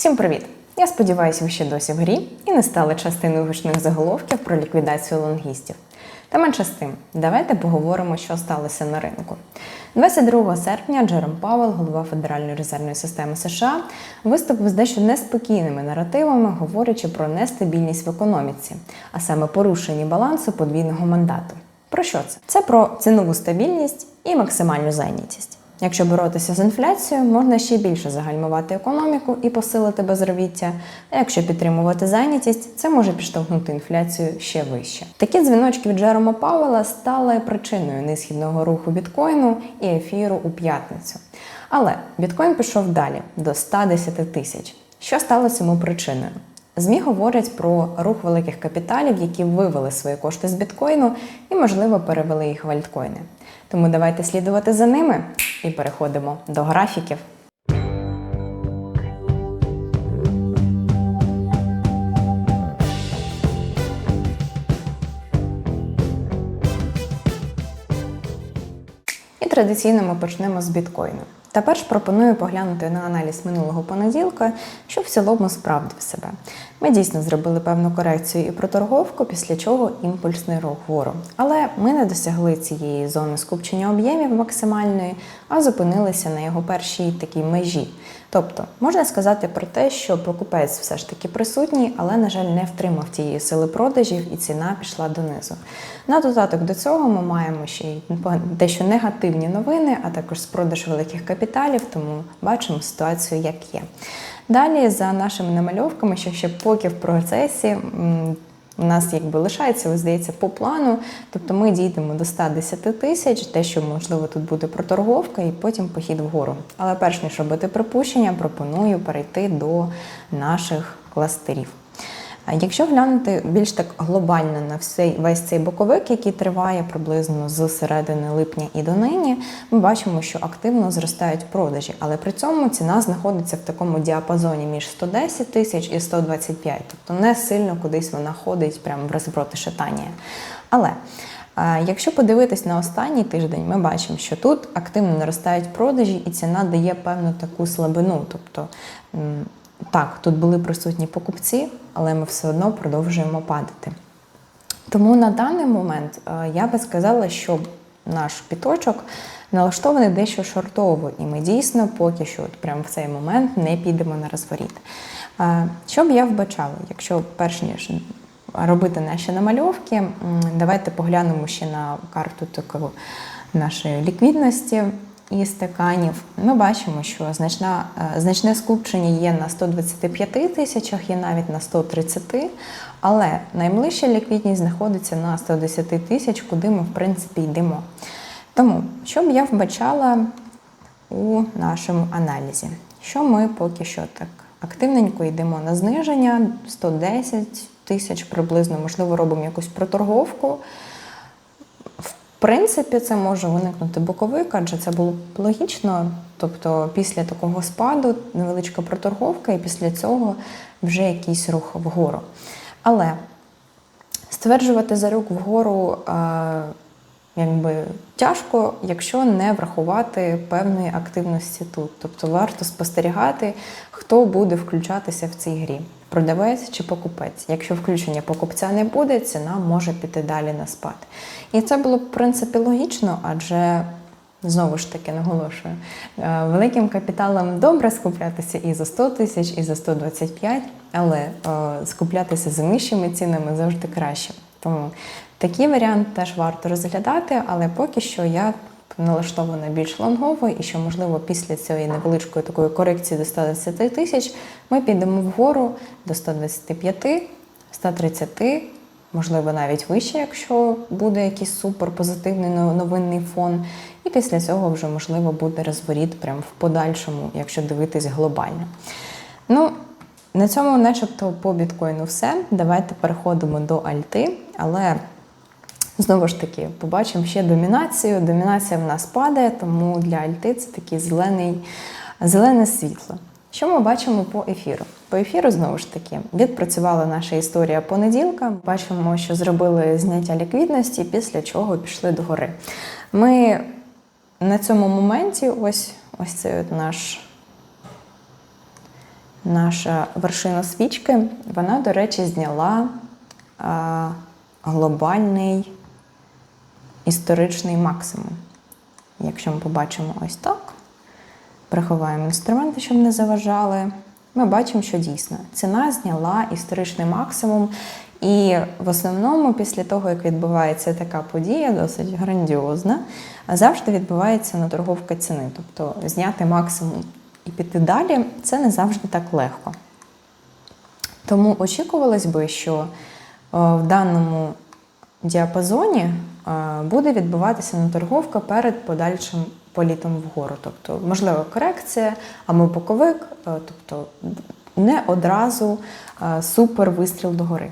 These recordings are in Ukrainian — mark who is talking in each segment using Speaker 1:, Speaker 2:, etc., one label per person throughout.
Speaker 1: Всім привіт! Я сподіваюся, ви ще досі в грі і не стали частиною гучних заголовків про ліквідацію лонгістів. Та менше з тим, давайте поговоримо, що сталося на ринку. 22 серпня Джером Пауелл, голова Федеральної резервної системи США, виступив з дещо неспокійними наративами, говорячи про нестабільність в економіці, а саме порушення балансу подвійного мандату. Про що це? Це про цінову стабільність і максимальну зайнятість. Якщо боротися з інфляцією, можна ще більше загальмувати економіку і посилити безробіття. А якщо підтримувати зайнятість, це може підштовхнути інфляцію ще вище. Такі дзвіночки від Джерома Пауела стали причиною несхідного руху біткоїну і ефіру у п'ятницю. Але біткоін пішов далі до 110 тисяч. Що стало цьому причиною? ЗМІ говорять про рух великих капіталів, які вивели свої кошти з біткоїну і, можливо, перевели їх в альткоїни. Тому давайте слідувати за ними і переходимо до графіків. І традиційно ми почнемо з біткоїну. Та перш пропоную поглянути на аналіз минулого понеділка, що в цілому справдив себе. Ми дійсно зробили певну корекцію і проторговку, після чого імпульсний рух вгору. Але ми не досягли цієї зони скупчення об'ємів максимальної, а зупинилися на його першій такій межі. Тобто, можна сказати про те, що покупець все ж таки присутній, але, на жаль, не втримав тієї сили продажів і ціна пішла донизу. На додаток до цього ми маємо ще й дещо негативні новини, а також з продаж великих капіталів, тому бачимо ситуацію, як є. Далі, за нашими намальовками, що ще поки в процесі. У нас якби лишається, здається, по плану. Тобто ми дійдемо до 110 тисяч, те, що можливо тут буде проторговка, і потім похід вгору. Але перш ніж робити припущення, пропоную перейти до наших кластерів. Якщо глянути більш так глобально на всей, весь цей боковик, який триває приблизно з середини липня і до нині, ми бачимо, що активно зростають продажі, але при цьому ціна знаходиться в такому діапазоні між 110 тисяч і 125, тобто не сильно кудись вона ходить прямо в розброти шатання. Але Якщо подивитись на останній тиждень, ми бачимо, що тут активно наростають продажі, і ціна дає певну таку слабину. Тобто так, тут були присутні покупці, але ми все одно продовжуємо падати. Тому на даний момент е, я би сказала, що наш піточок налаштований дещо шортово, і ми дійсно поки що от прямо в цей момент не підемо на розворіт. Е, що б я вбачала, якщо перш ніж робити наші намальовки, давайте поглянемо ще на карту таку нашої ліквідності і стаканів, ми бачимо, що значна, е, значне скупчення є на 125 тисячах, є навіть на 130, але найближча ліквідність знаходиться на 110 тисяч, куди ми, в принципі, йдемо. Тому, що б я вбачала у нашому аналізі, що ми поки що так активненько йдемо на зниження 110 тисяч приблизно, можливо, робимо якусь проторговку принципі, це може виникнути боковик, адже це було б логічно. Тобто, після такого спаду невеличка проторговка, і після цього вже якийсь рух вгору. Але стверджувати за рук вгору а, якби тяжко, якщо не врахувати певної активності тут. Тобто варто спостерігати, хто буде включатися в цій грі продавець чи покупець. Якщо включення покупця не буде, ціна може піти далі на спад. І це було в принципі логічно, адже. Знову ж таки наголошую, е, великим капіталом добре скуплятися і за 100 тисяч, і за 125, але е, скуплятися за нижчими цінами завжди краще. Тому такий варіант теж варто розглядати, але поки що я налаштована більш лонгово, і що, можливо, після цієї невеличкої такої корекції до 110 тисяч ми підемо вгору до 125, 130, можливо, навіть вище, якщо буде якийсь супер позитивний новинний фон. І після цього вже, можливо, буде розворіт прямо в подальшому, якщо дивитись глобально. Ну, на цьому, начебто, по біткоїну все. Давайте переходимо до Альти, але Знову ж таки, побачимо ще домінацію. Домінація в нас падає, тому для Альти це зелений, зелене світло. Що ми бачимо по ефіру? По ефіру, знову ж таки, відпрацювала наша історія понеділка. Бачимо, що зробили зняття ліквідності, після чого пішли до гори. Ми на цьому моменті, ось ось цей от наш наша вершина свічки, вона, до речі, зняла а, глобальний історичний максимум. Якщо ми побачимо ось так, приховаємо інструменти, щоб не заважали, ми бачимо, що дійсно ціна зняла історичний максимум. І в основному, після того, як відбувається така подія, досить грандіозна, завжди відбувається наторговка ціни. Тобто зняти максимум і піти далі це не завжди так легко. Тому очікувалось би, що е, в даному діапазоні буде відбуватися наторговка перед подальшим політом вгору. Тобто, можливо, корекція або боковик, е, тобто не одразу е, супер вистріл догори.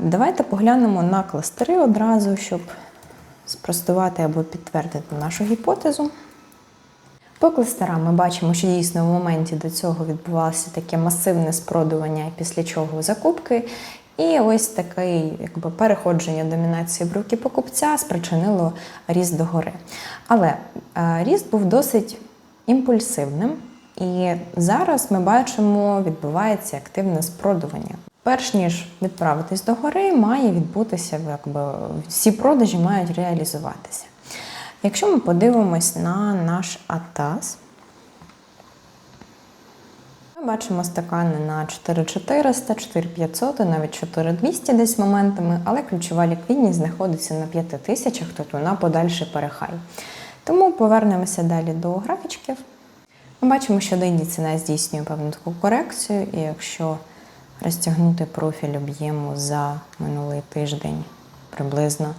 Speaker 1: Давайте поглянемо на кластери одразу, щоб спростувати або підтвердити нашу гіпотезу. По кластерам ми бачимо, що дійсно в моменті до цього відбувалося таке масивне спродування, після чого закупки. І ось таке якби, переходження домінації в руки покупця спричинило ріст догори. Але е, ріст був досить імпульсивним, і зараз ми бачимо, відбувається активне спродування. Перш ніж відправитись до гори, має відбутися, якби всі продажі мають реалізуватися. Якщо ми подивимось на наш АТАС, бачимо стакани на 4400, 4500, навіть 4200 десь моментами, але ключова ліквідність знаходиться на 5000, тобто на подальший перехай. Тому повернемося далі до графічків. Ми бачимо, що денні ціна здійснює певну таку корекцію, і якщо розтягнути профіль об'єму за минулий тиждень приблизно,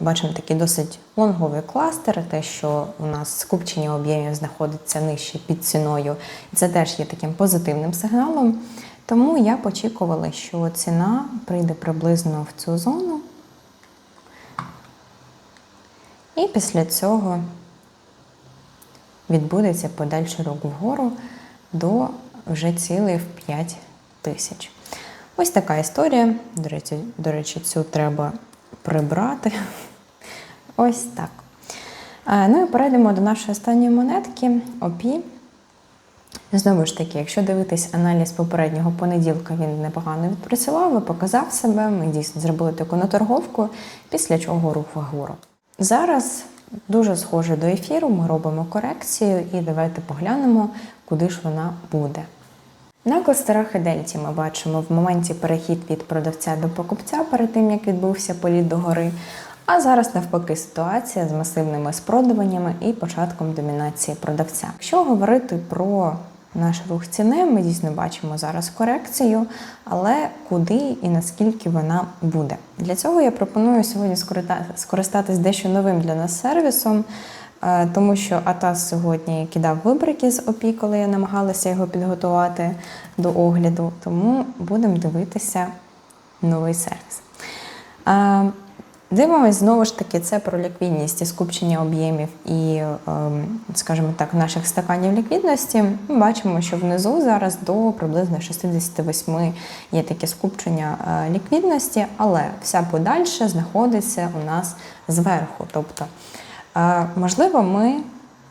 Speaker 1: бачимо такий досить лонговий кластер, те, що у нас скупчення об'ємів знаходиться нижче під ціною, і це теж є таким позитивним сигналом. Тому я б очікувала, що ціна прийде приблизно в цю зону. І після цього відбудеться подальший рух вгору до вже цілей в 5 тисяч. Ось така історія. До речі, до речі, цю треба прибрати. Ось так. Е, Ну і перейдемо до нашої останньої монетки ОПІ. Знову ж таки, якщо дивитись аналіз попереднього понеділка, він непогано відпрацював і показав себе. Ми дійсно зробили таку наторговку, після чого рух вгору. Зараз дуже схоже до ефіру, ми робимо корекцію і давайте поглянемо, куди ж вона буде. На кластерах і дельті ми бачимо в моменті перехід від продавця до покупця перед тим, як відбувся політ до гори. А зараз навпаки ситуація з масивними спродуваннями і початком домінації продавця. Якщо говорити про наш рух ціни, ми дійсно бачимо зараз корекцію, але куди і наскільки вона буде. Для цього я пропоную сьогодні скористатись дещо новим для нас сервісом. Е, Тому що Атас сьогодні кидав вибрики з ОПІ, коли я намагалася його підготувати до огляду. Тому будемо дивитися новий сервіс. Е, Дивимось знову ж таки, це про ліквідність і скупчення об'ємів і, ем, скажімо так, наших стаканів ліквідності. Ми бачимо, що внизу зараз до приблизно 68 є таке скупчення е, ліквідності, але вся подальша знаходиться у нас зверху. Тобто, можливо, ми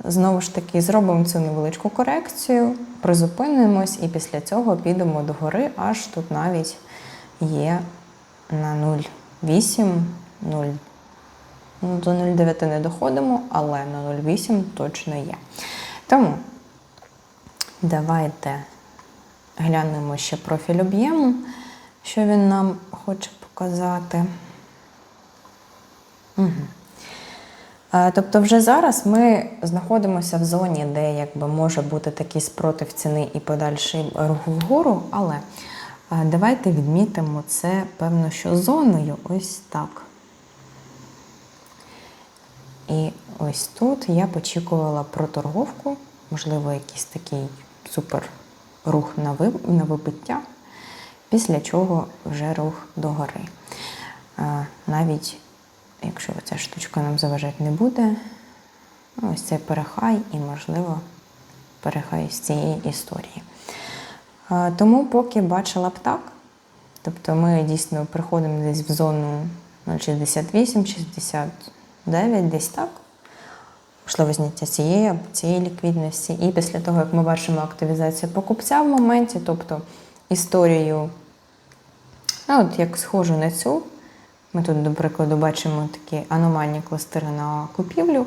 Speaker 1: знову ж таки зробимо цю невеличку корекцію, призупинимось і після цього підемо до гори, аж тут навіть є на 0,8. 0. Ну, До 0,9 не доходимо, але на 0,8 точно є. Тому давайте глянемо ще профіль об'єму, що він нам хоче показати. Угу. Тобто, вже зараз ми знаходимося в зоні, де якби може бути такий спротив ціни і подальший рух вгору, але давайте відмітимо це, певно, що зоною ось так. І ось тут я б очікувала про торговку, можливо, якийсь такий супер рух на на вибиття, після чого вже рух догори. Навіть якщо ця штучка нам заважати не буде, ось цей перехай і, можливо, перехай з цієї історії. Тому поки бачила б так, тобто ми дійсно приходимо десь в зону 0,68, 60. 9, десь так. можливо, зняття цієї або цієї ліквідності. І після того, як ми бачимо активізацію покупця в моменті, тобто історію, ну, от як схожу на цю, ми тут, до прикладу, бачимо такі аномальні кластери на купівлю,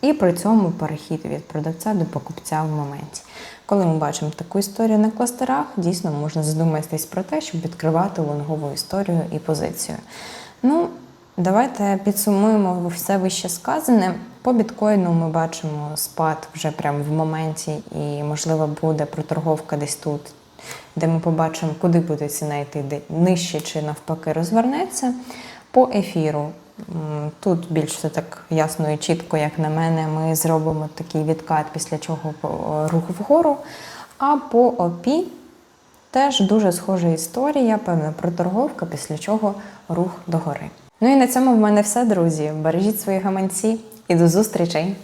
Speaker 1: і при цьому перехід від продавця до покупця в моменті. Коли ми бачимо таку історію на кластерах, дійсно можна задуматись про те, щоб відкривати лонгову історію і позицію. Ну, давайте підсумуємо все вище сказане. По біткоїну ми бачимо спад вже прямо в моменті, і, можливо, буде проторговка десь тут, де ми побачимо, куди буде ціна йти нижче чи навпаки розвернеться. По ефіру тут більш все так ясно і чітко, як на мене, ми зробимо такий відкат, після чого рух вгору. А по ОПІ теж дуже схожа історія, певна проторговка, після чого рух догори. Ну і на цьому в мене все, друзі. Бережіть свої гаманці і до зустрічей!